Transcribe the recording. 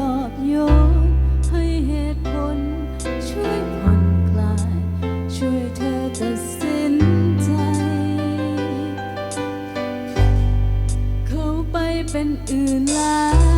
ลอบโยนให้เหตุผล ช่วยผ่อนคลาย ช่วยเธอตัดสินใจ เขาไปเป็นอื่นแล้ว